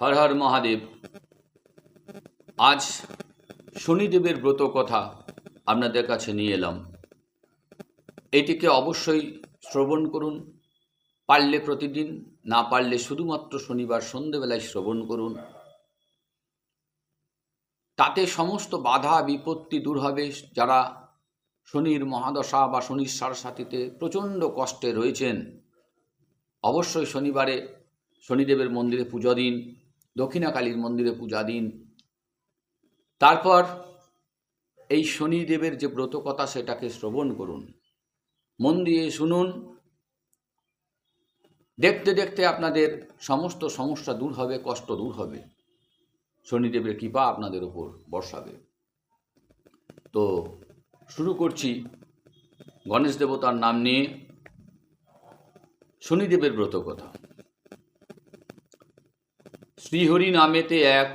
হর হর মহাদেব। আজ শনিদেবের ব্রত কথা আপনাদের কাছে নিয়ে এলাম। এটিকে অবশ্যই শ্রবণ করুন, পারলে প্রতিদিন, না পারলে শুধুমাত্র শনিবার সন্ধেবেলায় শ্রবণ করুন। তাতে সমস্ত বাধা, বিপত্তি দূর হবে। যারা শনির মহাদশা বা শনির সারসাথীতে প্রচণ্ড কষ্টে রয়েছেন, অবশ্যই শনিবারে শনিদেবের মন্দিরে পূজা দিন। দক্ষিণাকালীর মন্দিরে পূজা দিন। তারপর এই শনিদেবের যে ব্রতকথা সেটাকে শ্রবণ করুন। মন দিয়ে শুনুন। দেখতে দেখতে আপনাদের সমস্ত সমস্যা দূর হবে, কষ্ট দূর হবে। শনিদেবের কৃপা আপনাদের উপর বর্ষাবে। তো শুরু করছি গণেশ দেবতার নাম নিয়ে শনিদেবের ব্রত কথা শ্রীহরি নামেতে এক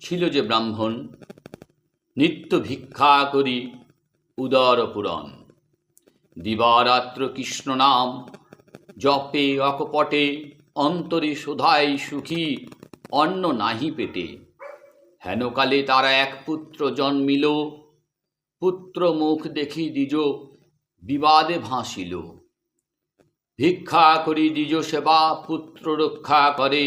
ছিল যে ব্রাহ্মণ, নিত্য ভিক্ষা করি উদর পুরাণ দিবারাত্র কৃষ্ণ নাম, জপে অকপটে, অন্তরে শোধাই সুখী, অন্ন নাহি পেটে। হেনকালে তারা এক পুত্র জন্মিল, পুত্র মুখ দেখি দ্বিজ, বিবাদে ভাসিল। ভিক্ষা করি দ্বিজ সেবা, পুত্র রক্ষা করে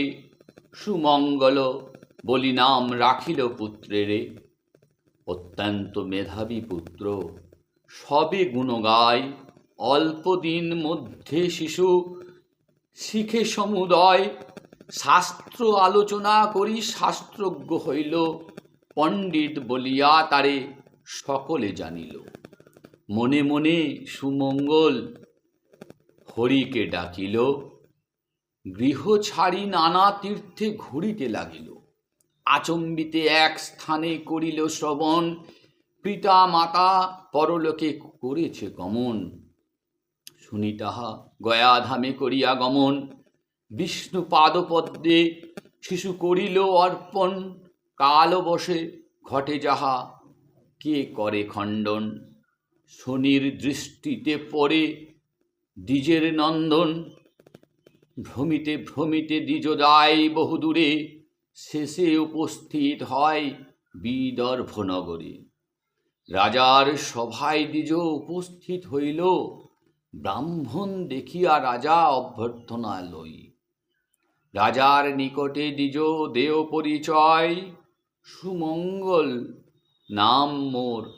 সুমঙ্গল বলি নাম রাখিল পুত্রেরে। অত্যন্ত মেধাবী পুত্র, সবে গুণ গায় অল্প দিন মধ্যে শিশু, শিখে সমুদয়। শাস্ত্র আলোচনা করি শাস্ত্রজ্ঞ হইল, পণ্ডিত বলিয়া তারে সকলে জানিল। মনে মনে সুমঙ্গল হরিকে ডাকিল। গৃহ ছাড়ি নানা তীর্থে ঘুরিতে লাগিল। আচম্বিতে এক স্থানে করিল শ্রবণ পিতা মাতা পরলোকে করেছে গমন। শুনি তাহা গয়াধামে করিয়া গমন। বিষ্ণু পাদপদ্মে শিশু করিল অর্পণ। কাল বসে ঘটে যাহা, কে করে খণ্ডন? শনির দৃষ্টিতে পড়ে দ্বিজের নন্দন। ভ্রমিতে ভ্রমিতে দ্বিজ যায় বহুদূরে, শেষে উপস্থিত হয় বিদর্ভনগরে। রাজার সভায় দ্বিজ উপস্থিত হইল, ব্রাহ্মণ দেখিয়া রাজা অভ্যর্থনা লই রাজার নিকটে দ্বিজ দেও পরিচয়, সুমঙ্গল নাম মোর।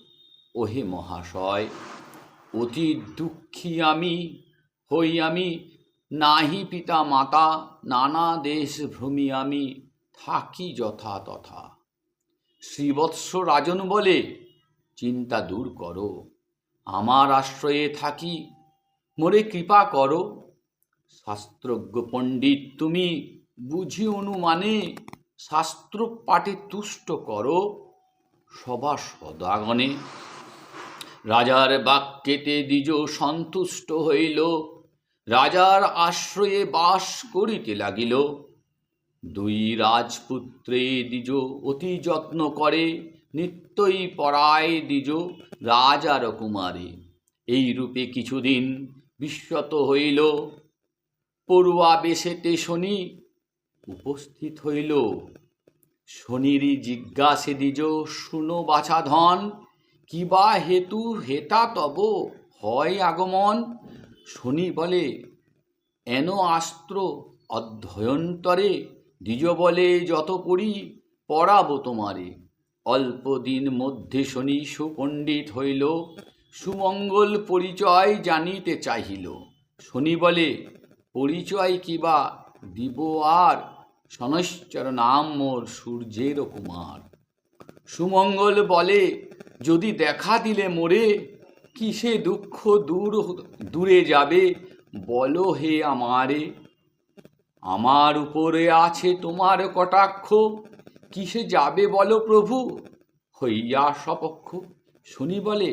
ওহে মহাশয়, অতি দুঃখী আমি, হই আমি নাহি পিতা মাতা, নানা দেশ ভ্রমি আমি, থাকি যথা তথা। শ্রীবৎস রাজন বলে, চিন্তা দূর করো, আমার আশ্রয়ে থাকি, মোরে কৃপা করো। শাস্ত্রজ্ঞ পণ্ডিত, তুমি বুঝি অনুমানে শাস্ত্র পাঠে তুষ্ট করো, সভা সদাগণে। রাজার বাক্যেতে দ্বিজ সন্তুষ্ট হইল রাজার আশ্রয়ে বাস করিতে লাগিল। দুই রাজপুত্রে দ্বিজ অতি যত্ন করে, নিত্যই পরায় দ্বিজ রাজার কুমারে এই রূপে কিছুদিন বিশ্বত হইল। পড়ুয়া বেশেতে শনি উপস্থিত হইল। শনিরই জিজ্ঞাসে দ্বিজ, শুনো বাছা ধন কিবা হেতু হেতা তব হয় আগমন? শনি বলে, এন আস্ত্র অধ্যয়ন্তরে, দ্বিজ বলে যত পড়ি পড়াবো তোমারে। অল্প দিন মধ্যে শনি সুপণ্ডিত হইল, সুমঙ্গল পরিচয় জানিতে চাহিল। শনি বলে, পরিচয় কিবা দিব আর? শনৈশ্চর নাম মোর সূর্যের কুমার। সুমঙ্গল বলে, যদি দেখা দিলে মোরে কিসে দুঃখ দূর দূরে যাবে? বলো হে আমারে। আমার উপরে আছে তোমার কটাক্ষ। কিসে যাবে বলো প্রভু? হইয়া সপক্ষ শুনি বলে,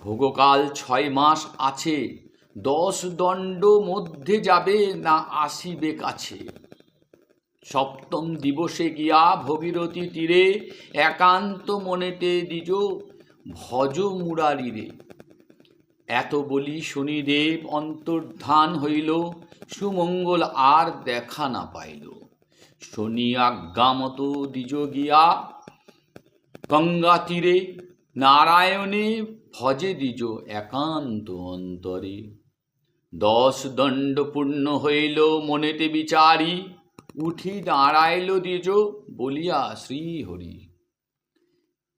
ভোগকাল ছয় মাস আছে। দশ দণ্ড মধ্যে যাবে না আসিবে কাছে। সপ্তম দিবসে গিয়া ভগীরথী তীরে একান্ত মনেতে দ্বিজ ভজ মুরারিরে এত বলি শনিদেব অন্তর্ধান হইল, সুমঙ্গল আর দেখা না পাইল। শনি আজ্ঞামতো দ্বিজ গিয়া গঙ্গা তীরে নারায়ণে ভজে দ্বিজ একান্ত অন্তরে। দশ দণ্ড পূর্ণ হইল মনেতে বিচারি, উঠি দাঁড়াইল দ্বিজ বলিয়া শ্রীহরি।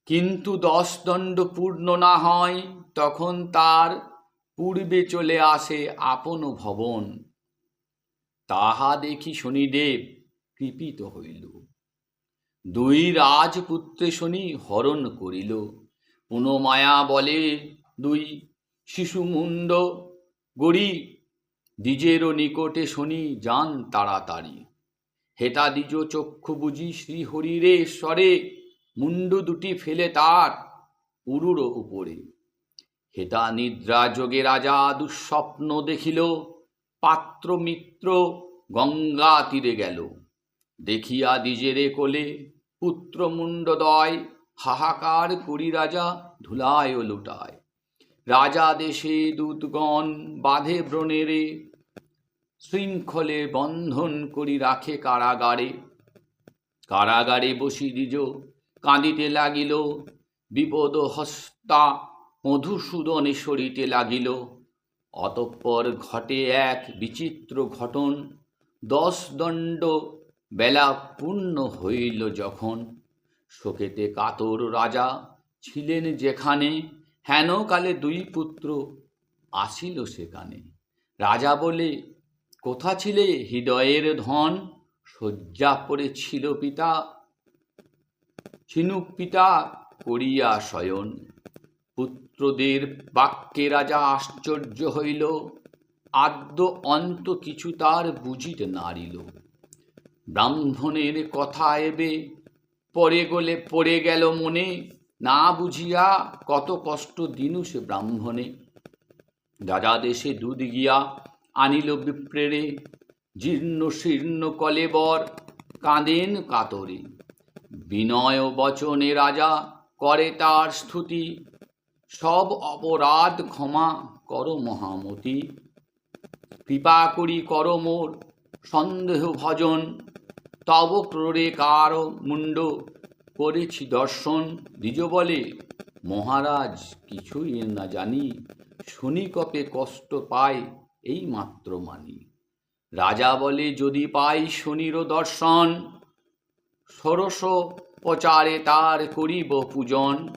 কিন্তু দশ দণ্ড পূর্ণ না হয়, তখন তার পূর্বে চলে আসে আপন ভবন। তাহা দেখি শনিদেব কৃপিত হইল। দুই রাজপুত্রে শনি হরণ করিল। পুনমায়া বলে, দুই শিশুমুণ্ড গড়ি দ্বিজেরও নিকটে শনি যান তাড়াতাড়ি। হেতা দ্বিজ চক্ষু বুঝি শ্রীহরিরে স্বরে মুন্ডু দুটি ফেলে তার উরুর উপরে। হেতা নিদ্রা যোগে রাজা দুঃস্বপ্ন দেখিল, পাত্র মিত্র গঙ্গা তীরে গেল। দেখিয়া দ্বিজেরে কোলে পুত্র মুন্ডদয় হাহাকার করি রাজা ধুলায় ও লুটায়। রাজা দেশে দূতগণ বাঁধে ব্রণেরে, শৃঙ্খলে বন্ধন করি রাখে কারাগারে। কারাগারে বসি দ্বিজ কাঁদিতে লাগিল, বিপদ হস্তা মধুসূদনে সরিতে লাগিল। অতঃপর ঘটে এক বিচিত্র ঘটন, দশ দণ্ড বেলা পূর্ণ হইল যখন। শোকেতে কাতর রাজা ছিলেন যেখানে হেন কালে দুই পুত্র আসিল সেখানে। রাজা বলে, কোথা ছিলে হৃদয়ের ধন? শয্যা পড়ে ছিল পিতা ছিনুক পিতা করিয়া শয়ন। পুত্রদের বাক্যে রাজা আশ্চর্য হইল, আদ্য অন্ত কিছু তার বুঝিতে নারিল। ব্রাহ্মণের কথা এবে পরে গলে পড়ে গেল মনে, না বুঝিয়া কত কষ্ট দিনু সে ব্রাহ্মণে। রাজা দেশে দুধ গিয়া আনিল বিপ্রেরে, জীর্ণ শীর্ণ কলেবর কাঁদেন কাতরে। বিনয় বচনে রাজা করে তার স্তুতি। সব অপরাধ ক্ষমা কর মহামতি। কৃপা করি কর মোর সন্দেহ ভজন। তব ক্রোড়ে কার মুন্ড করেছি দর্শন। দ্বিজ বলে, মহারাজ কিছুই না জানি, শুনি কপে কষ্ট পাই এই মাত্র মানি। রাজা বলে, যদি পাই শনির দর্শন। ষোড়শ প্রচারে তার করিব পূজন।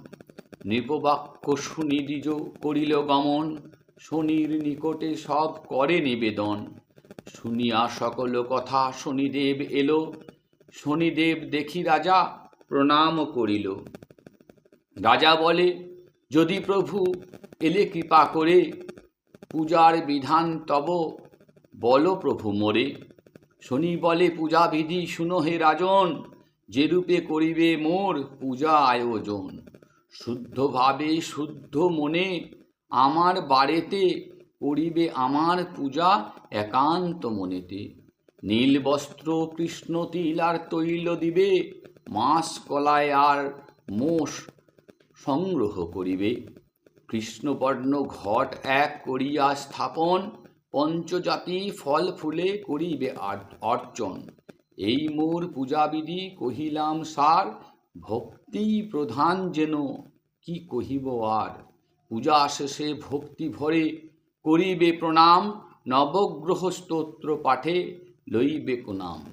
নৃপবাক্য দ্বিজ করিল গমন। শনির নিকটে সব করে নিবেদন। শুনিয়া সকল কথা শনিদেব এলো। শনিদেব দেখি রাজা প্রণাম করিল। রাজা বলে, যদি প্রভু এলে কৃপা করে, পূজার বিধান তব বল প্রভু মোরে। শনি বলে পূজা বিধি শুনো হে রাজন যেরূপে করিবে মোর পূজা আয়োজন। শুদ্ধভাবে শুদ্ধ মনে আমার বাড়িতে করিবে আমার পূজা একান্ত মনেতে। নীল বস্ত্র কৃষ্ণ তিল আর তৈল দিবে, মাস কলায় আর মোষ সংগ্রহ করিবে। কৃষ্ণবর্ণ ঘট এক করিয়া স্থাপন, পঞ্চজাতি ফল ফুলে করিবে অর্চন। এই মোর পূজাবিধি কহিলাম সার, ভক্তি প্রধান যেন, কি কহিব আর? পূজা শেষে ভক্তি ভরে করিবে প্রণাম, নবগ্রহ স্তোত্র পাঠে লইবে কোনাম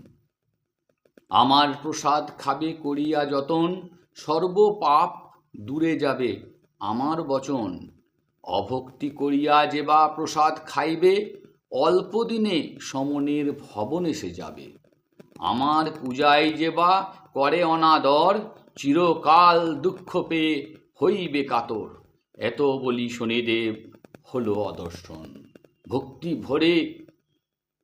আমার প্রসাদ খাবে করিয়া যতন সর্বপাপ দূরে যাবে আমার বচন। অভক্তি করিয়া যেবা প্রসাদ খাইবে, অল্প দিনে সমনের ভবন এসে যাবে। আমার পূজায় যে বা করে অনাদর, চিরকাল দুঃখ পেয়ে হইবে কাতর। এত বলি শনিদেব হলো অদর্শন। ভক্তি ভরে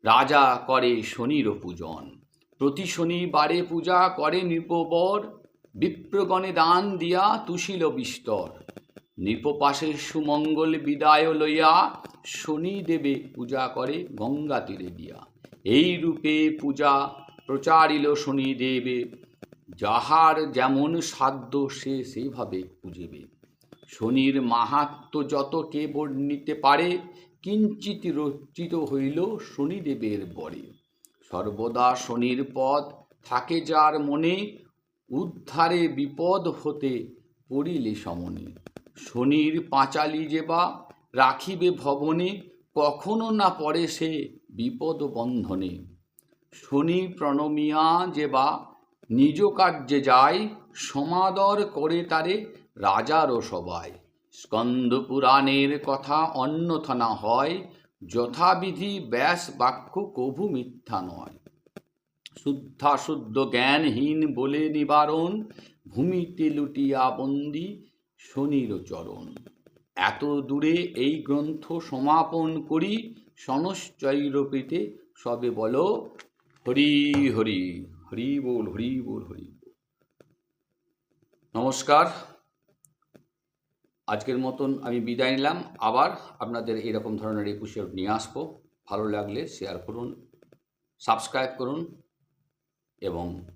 রাজা করে শনির পূজন। প্রতি শনিবারে পূজা করে নৃপবর, বিপ্রগণে দান দিয়া তুষিল বিস্তর। নৃপপাশের সুমঙ্গল বিদায় লইয়া শনি দেবে পূজা করে গঙ্গা তীরে দিয়া এই রূপে পূজা প্রচারিল শনি দেবে, যাহার যেমন সাধ্য সে সেইভাবে পুজিবে শনির মাহাত্ম যত কে বর্ণিতে পারে কিঞ্চিত রচিত হইল শনিদেবের বরে। সর্বদা শনির পদ থাকে যার মনে, উদ্ধারে বিপদ হতে পড়িলে সমনে। শনির পাঁচালি যে বা রাখিবে ভবনে, কখনো না পড়ে সে বিপদ বন্ধনে শনি প্রণমিয়া যে বা নিজ কার্যে যায়, সমাদর করে তারে রাজারও সবাই। স্কন্দ পুরাণের কথা অন্যথা না হয়, যথাবিধি ব্যাস বাক্য কভু মিথ্যা নয়। শুদ্ধাশুদ্ধ জ্ঞানহীন বলে নিবারণ, ভূমিতে লুটিয়া বন্দি শনির চরণ। এত দূরে এই গ্রন্থ সমাপন করি সনশ্চৈরপীতে সবে বলো হরি হরি হরি বল হরি বল, হরি নমস্কার। আজকের মতন আমি বিদায় নিলাম। আবার আপনাদের এরকম ধরনের এপিসোড নিয়ে আসব। ভালো লাগলে শেয়ার করুন সাবস্ক্রাইব করুন এবং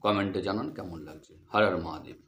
কমেন্টে জানান কেমন লাগছে। হর মহাদেব।